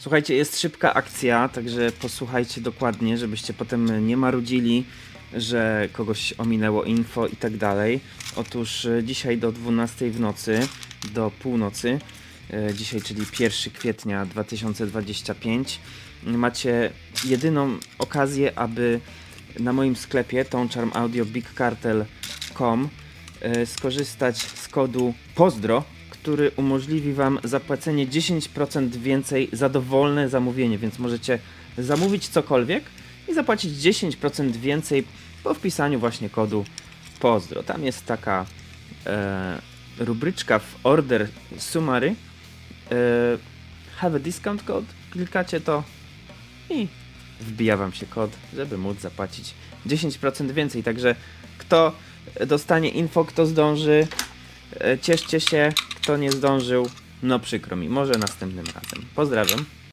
Słuchajcie, jest szybka akcja, także posłuchajcie dokładnie, żebyście potem nie marudzili, że kogoś ominęło info i tak dalej. Otóż e, dzisiaj do 12 w nocy, do północy, e, dzisiaj czyli 1 kwietnia 2025, macie jedyną okazję, aby na moim sklepie toncharmaudio.bigcartel.com e, skorzystać z kodu POZDRO, który umożliwi Wam zapłacenie 10% więcej za dowolne zamówienie, więc możecie zamówić cokolwiek i zapłacić 10% więcej po wpisaniu właśnie kodu POZDRO. Tam jest taka e, rubryczka w Order Summary. E, have a discount code. Klikacie to i wbija Wam się kod, żeby móc zapłacić 10% więcej. Także kto dostanie info, kto zdąży, e, cieszcie się. Kto nie zdążył, no przykro mi. Może następnym razem. Pozdrawiam.